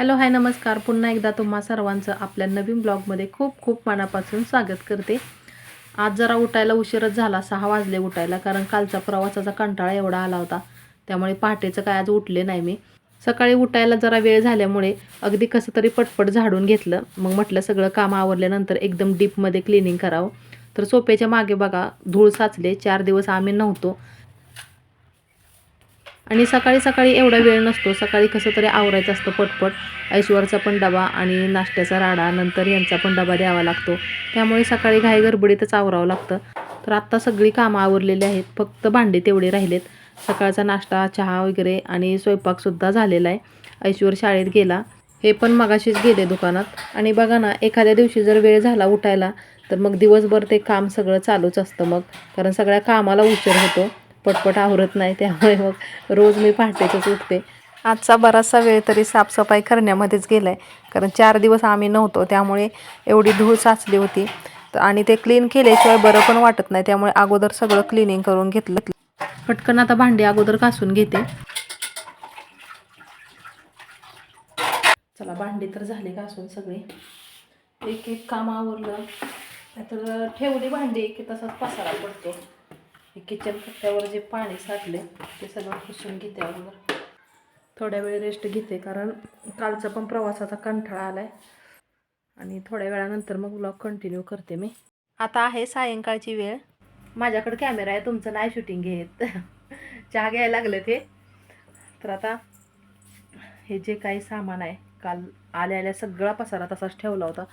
Hello hi नमस्कार. पुन्हा एकदा तुम्हा सर्वांचं आपल्या नवीन ब्लॉगमध्ये खूप खूप मनापासून स्वागत करते. आज जरा उठायला उशीरच झाला सहा वाजले उठायला कारण कालचा प्रवासाचा कंटाळा एवढा आला होता. त्यामुळे पहाटेचं काय आज उठले नाही मी. सकाळी उठायला जरा वेळ झाल्यामुळे अगदी कसं तरी पटपट झाडून घेतलं. मग म्हटलं सगळं काम आवरल्यानंतर एकदम डीपमध्ये क्लिनिंग करावं. तर सोप्याच्या मागे बघा धूळ साचले. चार दिवस आम्ही नव्हतो. आणि सकाळी सकाळी एवढा वेळ नसतो. सकाळी कसं तरी आवरायचं असतं पटपट. ऐश्वरचा पण डबा आणि नाश्त्याचा राडा नंतर यांचा पण डबा द्यावा लागतो. त्यामुळे सकाळी घाई गडबडीतच आवरावं लागतं. तर आत्ता सगळी कामं आवरलेली आहेत. फक्त भांडे तेवढे राहिलेत. सकाळचा नाश्ता चहा वगैरे आणि स्वयंपाकसुद्धा झालेला आहे. ऐश्वर शाळेत गेला. हे पण मगाशीच गेले दुकानात. आणि बघा ना एखाद्या दिवशी जर वेळ झाला उठायला तर मग दिवसभर ते काम सगळं चालूच असतं मग. कारण सगळ्या कामाला उशीर होतो. पटपट आवरत नाही त्यामुळे मग रोज मी पहाटेच उठते. आजचा बराचसा वेळ तरी साफसफाई करण्यामध्येच गेला आहे कारण चार दिवस आम्ही नव्हतो त्यामुळे एवढी धूळ साचली होती. तर आणि ते क्लीन केल्याशिवाय बरं पण वाटत नाही त्यामुळे अगोदर सगळं क्लिनिंग करून घेतलं. पटकन आता भांडी अगोदर घासून घेते. चला भांडी तर झाली घासून सगळी. एक एक काम आवरलं. तर ठेवली भांडी की तसाच पसारा पडतो. किचन कट्ट्यावर जे पाणी साठले ते सगळं पुसून घेते अगोदर. थोड्या वेळ रेस्ट घेते कारण कालचा पण प्रवासाचा कंठाळा आलाय. आणि थोड्या वेळानंतर मग ब्लॉग कंटिन्यू करते मी. आता आहे सायंकाळची वेळ. माझ्याकडे कॅमेरा आहे तुमचं नाही शूटिंग घेत. चहा घ्यायला लागले ते. तर आता हे जे काही सामान आहे काल आल्या आल्या सगळा पसारा तसाच ठेवला होता.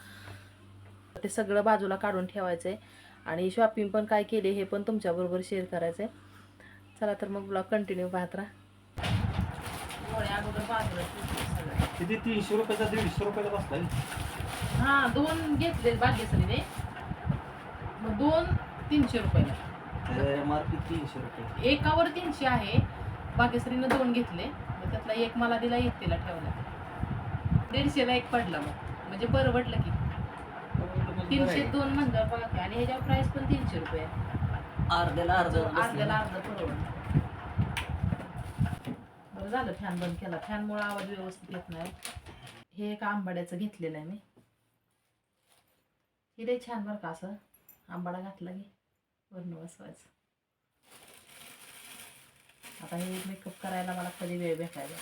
ते सगळं बाजूला काढून ठेवायचं आहे आणि शॉपिंग पण काय केली हे पण तुमच्याबरोबर शेअर करायचं आहे चला तर मग ब्लॉग कंटिन्यू पाहत राहा. किती? तीनशे रुपयाचा दीडशे रुपयाला बसलाय. हा दोन घेतले भाग्यश्रीने मग दोन तीनशे रुपयाला. तीनशे रुपये. एकावर तीनशे आहे. भाग्यश्रीनं दोन घेतले. मग त्यातला एक मला दिला एक तिला ठेवला. दीडशेला एक पडला मग. म्हणजे परवडलं की. तीनशे दोन बघा की. आणि ह्याच्यावर प्राइस पण तीनशे रुपये आहे. अर्ध्याला अर्ध अर्ध्याला अर्ध बरं झालं फॅन बंद केला. फॅनमुळे आवाज व्यवस्थित येत नाही. हे एक आंबाड्याचं घेतलेलं आहे मी. हे लय छान बरं का असं? आंबाडा घातला की वर्ण बसवायचं. आता हे मेकअप करायला मला कधी वेळ भेटायला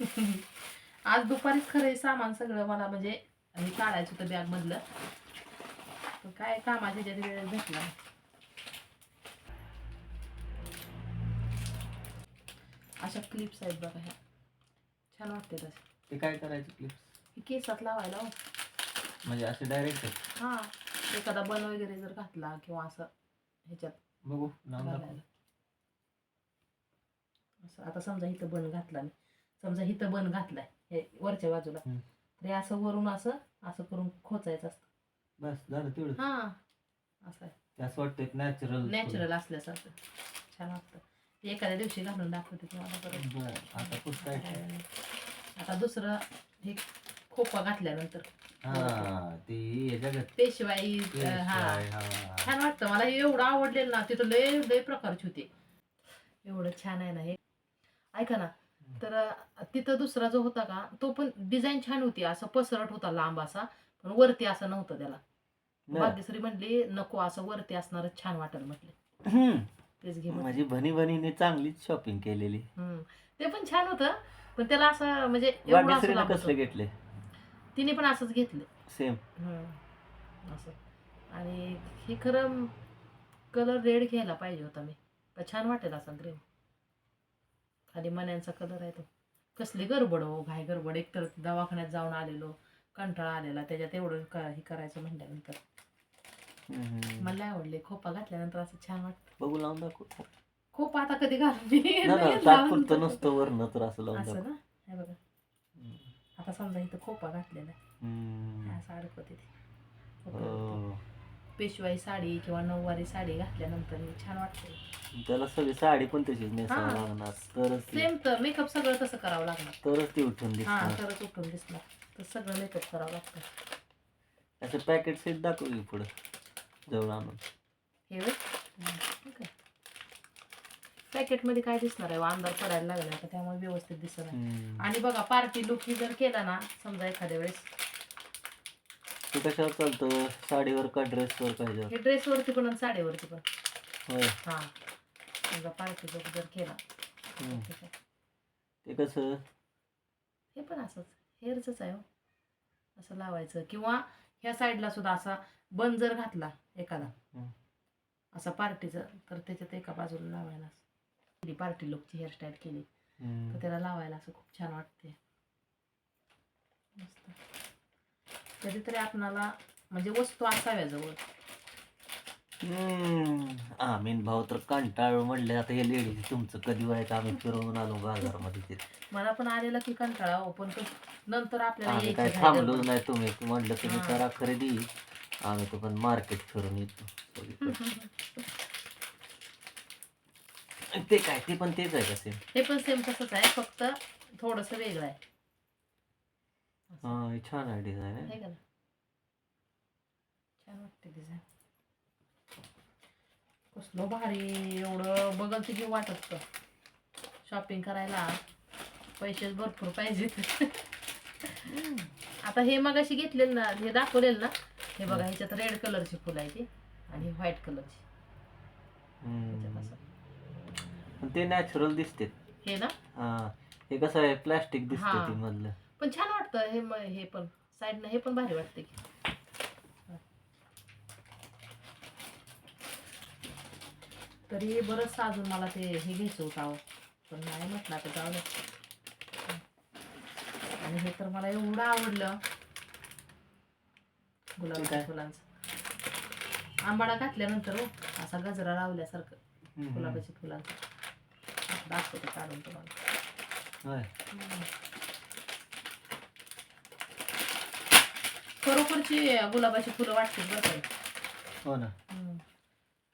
आज दुपारीच खरं हे सामान सगळं मला म्हणजे हे काढायचं होतं बॅगमधलं काय कामाच्या ह्याच्यात वेळ भेटला. अशा क्लिप्स आहेत बघा ह्या. छान वाटते तसे. ते काय करायचं क्लिप्स हे केसात लावायला हो. म्हणजे असे डायरेक्ट हा. एखादा बन वगैरे जर घातला किंवा असं ह्याच्यात बघू नाव दाखव. घालायला असं आता समजा इथं बन घातला मी. समजा इथं बन घातलाय हे वरच्या बाजूला. हम्म. तर हे असं वरून असं असं करून खोचायचं असतं. बस झालं तेवढं हा. असं. आहे ते असं वाटतं नॅचरल नॅचरल असल्यासारखं. छान वाटतं. एखाद्या दिवशी घालून दाखवते तुम्हाला परत. बर आता पुढचं काय आता दुसरं हे खोपा घातल्यानंतर. हा ते अं, हा. हा. छान वाटतं. मला हे एवढं आवडलेलं ना तिथं लय लय प्रकारचे होते. एवढं छान आहे ना हे. ऐका ना तर अं, तिथं दुसरा जो होता का तो पण डिझाईन छान होती. असं पसरट होता लांब असा. पण वरती असं नव्हतं त्याला. भाग्यश्री म्हणली नको असं वरती असणारच छान वाटेल म्हटले. तेच घे. माझी भनी भनीने चांगलीच शॉपिंग केलेली. ते पण छान होतं पण त्याला असं म्हणजे कसले. घेतले? तिने पण असंच घेतलं. सेम. असं. आणि हे खरं कलर रेड घ्यायला पाहिजे होता मी. छान वाटेल असा ग्रीन खाली मण्यांचा कलर आहे तो. कसली गडबड हो घाय गडबड. एकतर दवाखान्यात जाऊन आलेलो. कंटाळा आलेला त्याच्यात एवढं क- हे करायचं म्हटल्यानंतर मला आवडले खोपा घातल्यानंतर असं छान वाटतं. बघू लावून दाखव. खोपा आता कधी घालून मी ना ना नाही तात्पुरतं लावून. नसतं वरण तर असं लावून असं दाखव. ना? हे बघा. आता समजा इथं खोपा घातलेला आहे. हम्म. असं अडकवते ते. खोपा हो. पेशवाई साडी किंवा नऊवारी साडी घातल्यानंतर हे छान वाटते त्याला सगळी साडी पण तशीच नेसावं हा. लागणार. तरच ती- सेम तर मेकअप सगळं तसं करावं लागणार. तरच ती उठून हा दिसणार. तरच उठून दिसणार. तर सगळं मेकअप करावं लागतं. असं पॅकेट सेट दाखव की पुढं. जवळ आणून. हे होय? हं, ठीक आहे. पॅकेटमध्ये काय दिसणार आहे? अंधार पडायला लागला आता त्यामुळे व्यवस्थित दिसत आहे हम्म. आणि बघा पार्टी लुक जर केला ना समजा एखाद्या वेळेस. ते कशावर चालतं? साडीवर का ड्रेसवर पाहिजे? हे ड्रेसवरती पण आणि साडीवरती पण. होय. हा. समजा पार्टी लुक जर केला. हम्म. ते कसं? हे पण असंच. हेअरच आहे हो. असं लावायचं. किंवा ह्या साईडला सुद्धा असा बन जर घातला एखादा. असा पार्टीचा तर त्याच्यात एका बाजूला लावायला असं. पार्टी लुकची हेअरस्टाईल केली तर. त्याला लावायला असं खूप छान वाटते. मस्त. कधीतरी आपणाला म्हणजे वस्तू असाव्या जवळ हम्म. आमीन भाऊ तर कंटाळ म्हणले आता हे लेडीज तुमचं कधी व्हायचं आम्ही फिरवून आलो बाजारमध्ये ते मला पण आलेला की कंटाळा हो पण तो नंतर आपल्याला आम्ही यायची काय थांबलो गडबड. नाही तुम्ही म्हणलं तुम्ही हा. करा खरेदी आम्ही तो पण मार्केट फिरून येतो सगळीकडे. ते काय ते पण तेच आहे का सेम हे पण सेम तसंच आहे फक्त थोडस वेगळं आहे. हा हे छान आहे डिझाईन आहे का ना छान वाटते डिझाईन कसलं भारी एवढं बघल ते घेऊ वाटत शॉपिंग करायला पैसे भरपूर पाहिजेत. आता हे मग अशी घेतलेलं ना हे दाखवलेलं ना हे बघा ह्याच्यात रेड कलरची फुलं आहे ती आणि व्हाईट कलरची ह्याच्यात असं. पण ते नॅचरल दिसते. हे ना? हा हे कसं आहे प्लास्टिक दिसते हा. ती मधलं. पण छान वाटतं हे म- हे पण. साईडनं हे पण भारी वाटते की. तरी बरंच अजून मला ते हे घ्यायचं होतं. पण नाही म्हटलं आता जाऊ आणि हे तर मला एवढं आवडलं गुलाबाच्या? फुलांचं आंबाडा घातल्यानंतर हो असा गजरा लावल्यासारखं. गुलाबाच्या फुलांचं दाखवते काढून तुम्हाला. खरोखरची गुलाबाची फुलं वाटते बरं हे. ना.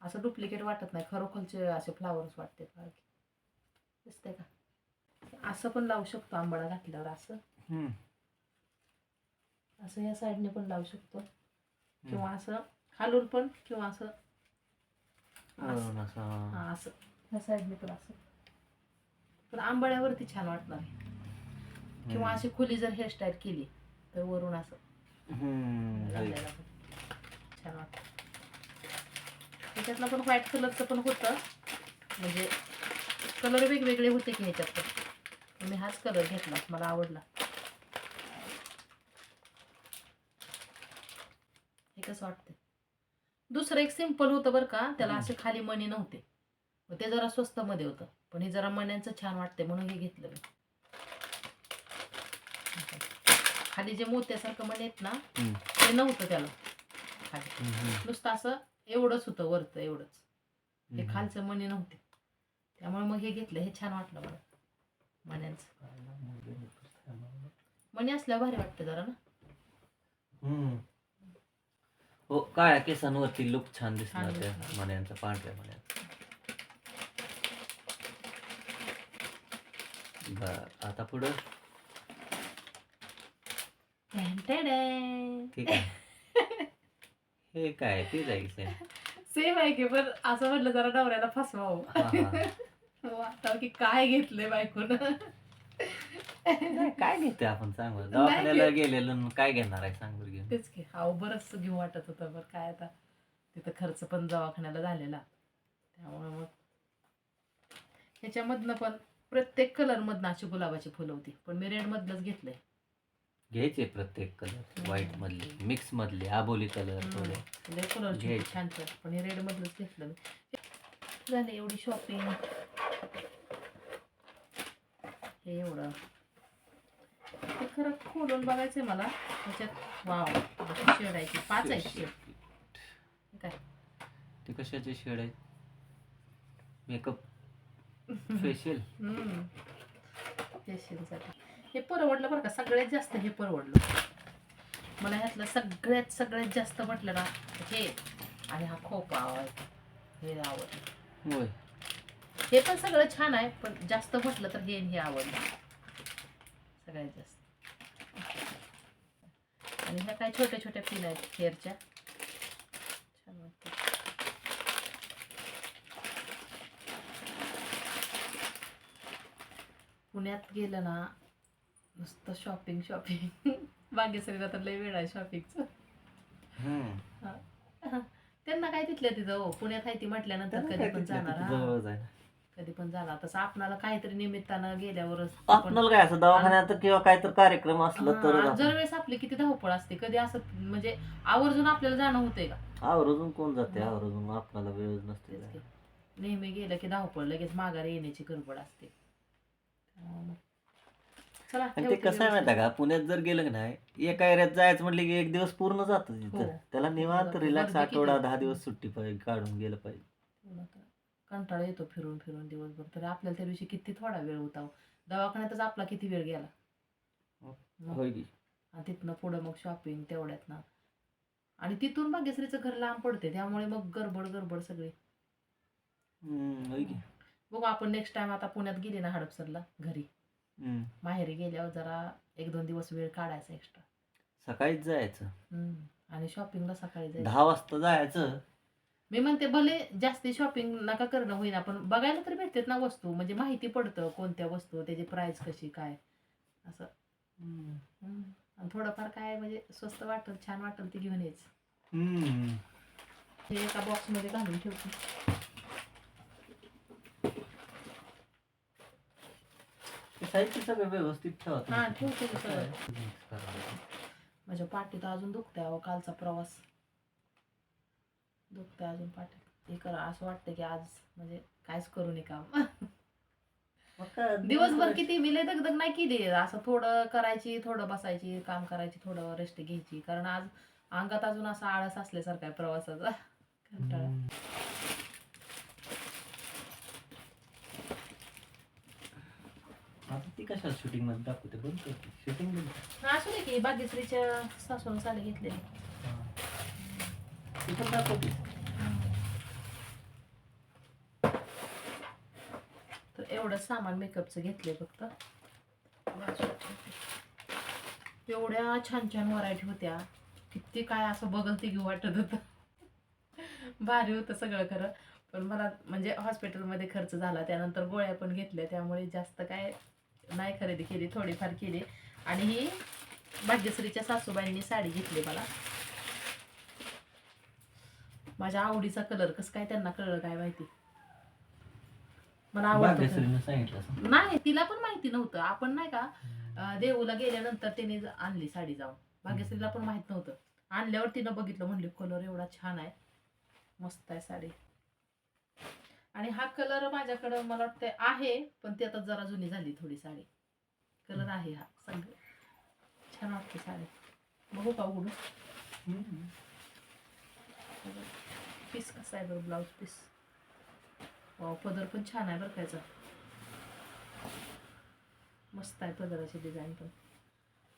असं डुप्लिकेट वाटत नाही. खरोखरचे असे फ्लावर्स वाटते दिसते का. असं पण लावू शकतो आंबाडा घातल्यावर असं. असं या साईडने पण लावू शकतो. किंवा असं खालून पण किंवा असं. असं. वरून असं हा असं. या साईडने पण असं. पण आंबाड्यावरती छान वाटणार. किंवा अशी खुली जर हेअरस्टाईल केली तर वरून असं. होय. छान वाटतं. त्याच्यातलं पण व्हाईट कलरचं पण होतं. म्हणजे कलर वेगवेगळे होते की ह्याच्यात पण. मी हाच कलर घेतला मला आवडला. हे कसं वाटतं दुसरं एक सिंपल होतं बरं का त्याला असे खाली मणी नव्हते. मग ते जरा स्वस्तमध्ये होतं. पण हे जरा मण्यांचं छान वाटते म्हणून हे घेतलं मी. खाली जे मोत्यासारखं मणी आहेत ना. ते नव्हतं त्याला. खाली. नुसतं असं एवढंच होतं वरतं एवढंच हे. खालचं मणी नव्हते त्यामुळे मग हे घेतलं हे छान वाटलं मला मण्यांचं मणी असल्यावर भारी वाटतं जरा ना हम्म. हो काळ्या केसांवरती लुक छान दिसणार छान त्या दिसणार. मण्यांचा पांढऱ्या मण्यांचा बर आता पुढं टॅन टॅडॅन. ठीक आहे हे काय ते जायचं सेम आहे की पण असं म्हटलं जरा नवऱ्याला फसवावं हा, हा. वाटतं की काय घेतलंय बायकोनं? काय घेते आपण सांग? बरं. दवाखान्याला गेलेलं न काय घेणार आहे सांग बरं घेऊन तेच की अहो बरंच घेऊ वाटत होतं बरं काय आता. तिथं खर्च पण दवाखान्याला झालेला. त्यामुळे मग ह्याच्यामधनं पण प्रत्येक कलरमधनं अशी गुलाबाची फुलं होती. पण मी रेडमधलंच घेतलंय. घ्यायचे प्रत्येक कलर व्हाईट मधले मिक्स मधले आबोली कलर थोडे. लय कलरची घे. होती छान पण हे रेडमधलंच घेतलं मी. झाले एवढी शॉपिंग हे एवढं. ते खरं खोलून बघायचंय मला. ह्याच्यात वाव शेड आहे ती. पाच आहे शेड काय? ते कशाचे शेड आहेत? मेकअप फेशियल हम्म. फेशियलसाठी हे परवडलं बरं का? सगळ्यात जास्त हे परवडलं. मला ह्यातलं सगळ्यात सगळ्यात जास्त म्हटलं ना हे. आणि हा खोपा आवडला हे आवडलं. होय. हे पण सगळं छान आहे पण जास्त म्हटलं तर हे हे आवडलं. सगळ्यात जास्त. आणि ह्या काय छोट्या छोट्या पिन आहेत हेअरच्या? छान वाटतं. पुण्यात गेलं ना नुसतं शॉपिंग शॉपिंग बागेसरीला तर लय वेळ आहे शॉपिंगचं. त्यांना काय तिथल्या तिथं हो पुण्यात आहे ती म्हटल्यानंतर कधी पण जाणार हा. जवळच आहे. कधी पण जाणार तसं आपणाला काहीतरी निमित्तानं गेल्यावरच आपण- आपणाला काय असं दवाखान्यात किंवा काहीतरी कार्यक्रम असलं हा, तर आणि जर वेळेस आपली किती धावपळ असते कधी असं म्हणजे आवर्जून आपल्याला जाणं होतंय का आवर्जून कोण जाते. आवर्जून आपल्याला वेळच नसते तेच की. जायला. नेहमी गेलं की धावपळ लगेच माघारी येण्याची गडबड असते त्यामुळं मग- चला आणि ते ठेवते कसं आहे माहिती का पुण्यात जर गेलं की नाही एका एरियात जायचं म्हटलं की एक दिवस पूर्ण जातं हो. तिथं. त्याला निवांत बरोबर. रिलॅक्स गर्दी आठवडा. दहा दिवस सुट्टी पाहिजे काढून गेलं पाहिजे. कंटाळा येतो फिरून फिरून दिवसभर. तरी आपल्याला त्या दिवशी किती थोडा वेळ होता हो. दवाखान्यातच आपला किती वेळ गेला? मग- होय की. आणि तिथनं पुढं मग शॉपिंग तेवढ्यात ना आणि तिथून भाग्यश्रीचं घर लांब पडते त्यामुळे मग गडबड गडबड सगळी. हम्म, होय की. बघू आपण नेक्स्ट टाइम आता पुण्यात गेली ना हडपसरला घरी. हम्म. माहेरी गेल्यावर जरा एक दोन दिवस वेळ काढायचा एक्स्ट्रा सकाळीच जायचं. आणि शॉपिंगला सकाळी जायचं. दहा वाजता जायचं. मी म्हणते भले जास्ती शॉपिंग नका करणं होईना पण बघायला तर भेटतात ना वस्तू. म्हणजे माहिती पडतं कोणत्या वस्तू त्याची प्राइस कशी काय. असं. हम्म. आणि थोडंफार काय म्हणजे स्वस्त वाटल छान वाटल ते घेऊन यायचं. हम्म. हे एका बॉक्समध्ये घालून ठेवते. ते साहित्य सगळं व्यवस्थित ठेवा हा तुम्ही. ठेवते मी सगळं. Mix करा. माझ्या पाठीत अजून दुखतंय अहो कालचा प्रवास. दुखतंय अजून पाठीत. हे करा असं वाटतं की आज म्हणजे कायच करू नये काम. मग काय, दिवसभर किती मी लय दगदग नाही केली. असं थोडं करायची थोडं बसायची काम करायची थोडं रेस्ट घ्यायची. कारण आज अंगात अजून असा आळस असल्यासारखा आहे प्रवासाचा. कंटाळा. हम्म. आता ती कशाला शूटिंगमध्ये दाखवते? बंद करते शूटिंग बंद असू दे की बागेश्रीच्या सासून साडी घेतलेली. ती पण दाखवते. तर एवढं सामान मेकअपचं घेतले फक्त. एवढ्या छान छान व्हरायटी होत्या. किती काय असं बघल ते घेऊ वाटत होतं. भारी होतं सगळं खरं. पण मला म्हणजे हॉस्पिटलमध्ये खर्च झाला. त्यानंतर गोळ्या पण घेतल्या. त्यामुळे जास्त काय नाही खरेदी केली थोडीफार केली. आणि ही भाग्यश्रीच्या सासूबाईंनी साडी घेतली मला. माझ्या आवडीचा कलर कसं काय त्यांना कळलं काय माहिती? मला आवडतो. नाही तिला पण माहिती नव्हतं. आपण नाही का देऊला गेल्यानंतर तिने आणली साडी जाऊन. भाग्यश्रीला पण माहीत नव्हतं. आणल्यावर तिनं बघितलं म्हणली कलर एवढा छान आहे. मस्त आहे साडी. आणि हा कलर माझ्याकडं मला वाटतं आहे पण ती आता जरा जुनी झाली थोडी साडी. कलर आहे हा सगळं छान वाटते साडी. बघू का उघडून? हम्म. पीस कसा आहे बरं ब्लाऊज पीस वाव पदर पण छान आहे बरं त्याचा मस्त आहे पदराची डिझाईन पण.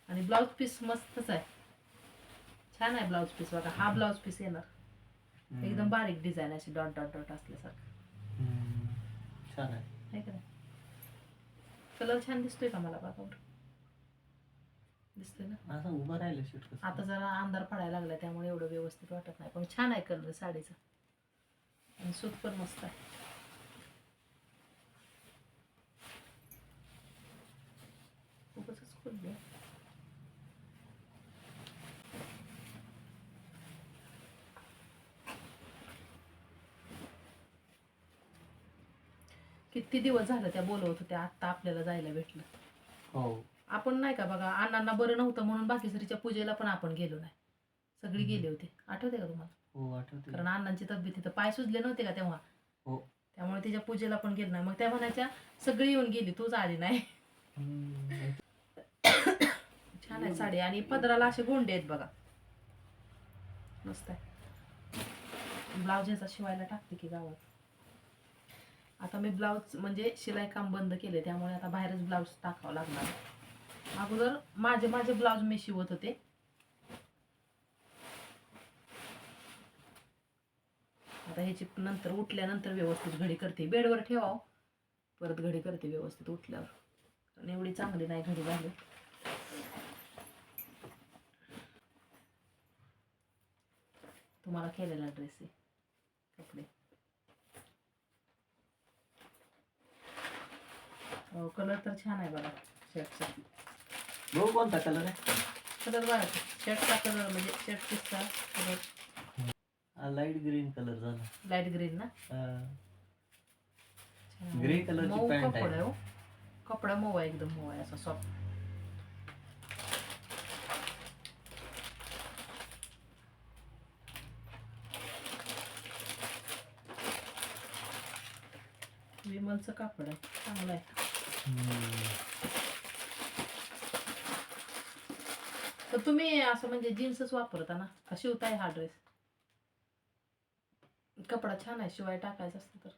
आणि ब्लाऊज पीस मस्तच आहे. छान आहे ब्लाऊज पीस बघा. हा ब्लाऊज पीस येणार. एकदम बारीक डिझाईन अशी डॉट डॉट डॉट असल्यासारखं. छान आहे. आहे का नाही? कलर छान दिसतोय का मला बघा बरं. दिसतोय ना? असं उभं राहिलं शूट कसं? आता जरा अंधार पडायला लागला त्यामुळे एवढं व्यवस्थित वाटत नाही. पण छान आहे कलर साडीचा. आणि सूत पण मस्त आहे. किती दिवस झालं त्या बोलवत होत्या आत्ता आपल्याला जायला भेटलं. हो. आपण नाही का बघा अण्णांना बरं नव्हतं म्हणून बाकीसरीच्या पूजेला पण आपण गेलो नाही. सगळी गेले होते. आठवते का तुम्हाला? हो आठवते कारण अण्णांची तब्येत तिथं पाय सुजले नव्हते का तेव्हा? हो. त्यामुळे तिच्या पूजेला पण गेलो नाही. मग त्या म्हणायच्या सगळी येऊन गेली तूच आली नाही. हम्म. छान आहे साडी. आणि पदराला असे गोंडे आहेत बघा. मस्त आहे. ब्लाऊज ह्याचा शिवायला टाकते की गावात. आता मी ब्लाऊज म्हणजे शिलाई काम बंद केले त्यामुळे आता बाहेरच ब्लाऊज टाकावं लागणार. अगोदर माझे माझे ब्लाऊज मी शिवत होते. आता ह्याची नंतर उठल्यानंतर व्यवस्थित घडी करते. बेडवर ठेवाव. परत घडी करते व्यवस्थित उठल्यावर. कारण एवढी चांगली नाही घडी झाली. तुम्हाला केलेला ड्रेस आहे. कपडे. हो कलर तर छान आहे बघा शर्टचा बघू कोणता कलर आहे कलर बघा शर्टचा कलर म्हणजे शर्ट पीसचा कलर लाइट ग्रीन कलर झाला लाइट ग्रीन ना. छान. ची मऊ pant आहे. कपडा आहे हो. कपडा मऊ आहे एकदम मऊ आहे असा सॉफ्ट विमलचं कापड आहे चांगलं आहे. तर तुम्ही असं म्हणजे जीन्सच वापरता ना? का शिवताय हा ड्रेस? कपडा छान आहे शिवाय टाकायचं असतं तर.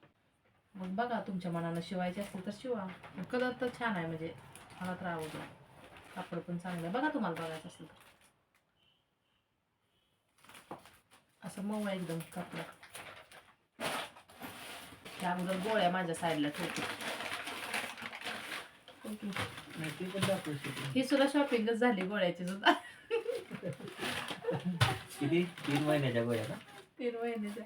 मग बघा तुमच्या मनानं शिवायचे असेल तर शिवा. कलर तर छान आहे म्हणजे. मला तर आवडला कापड पण चांगलं आहे. बघा तुम्हाला बघायचं असेल तर. असं मऊ आहे एकदम कपडा. त्या अगोदर गोळ्या माझ्या साईडला ठेवते ओके. नाही, ते पण दाखवू शकतो. ही सुद्धा शॉपिंगच झाली गोळ्याची सुद्धा. किती? तीन महिन्याच्या गोळ्या का? तीन महिन्याच्या.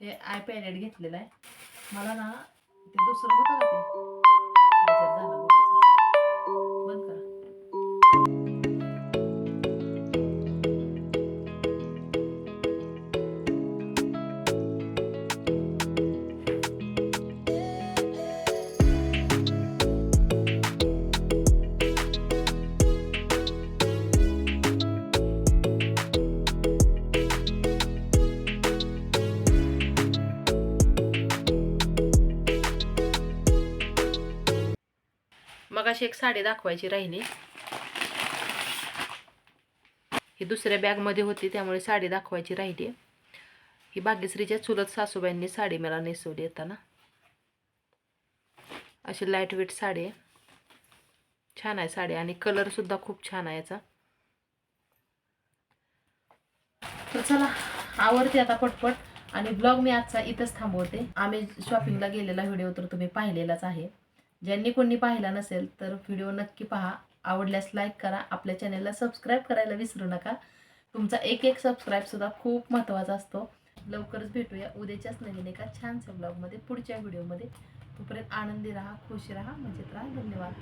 हे आय पॅलेट घेतलेलं आहे. मला ना ते दुसरं होतं का ते. अशी एक साडी दाखवायची राहिली. ही दुसऱ्या बॅगमध्ये होती त्यामुळे साडी दाखवायची राहिली. ही भाग्यश्रीच्या चुलत सासूबाईंनी साडी मला नेसवली येताना. अशी लाइट वेट साडी आहे. छान आहे साडी आणि कलरसुद्धा खूप छान आहे याचा. तर चला आवडते आता पटपट. आणि ब्लॉग मी आजचा इथंच थांबवते. आम्ही शॉपिंगला गेलेला व्हिडिओ तर तुम्ही पाहिलेलाच आहे. ज्यांनी कोणी पाहिला नसेल तर व्हिडिओ नक्की पहा. आवडल्यास लाईक करा. आपल्या चॅनलला सबस्क्राईब करायला विसरू नका. तुमचा एक एक सबस्क्राईबसुद्धा खूप महत्त्वाचा असतो. लवकरच भेटूया उद्याच्याच नवीन एका छानशा ब्लॉगमध्ये पुढच्या व्हिडिओमध्ये तोपर्यंत आनंदी राहा खुश राहा मजेत राहा. धन्यवाद.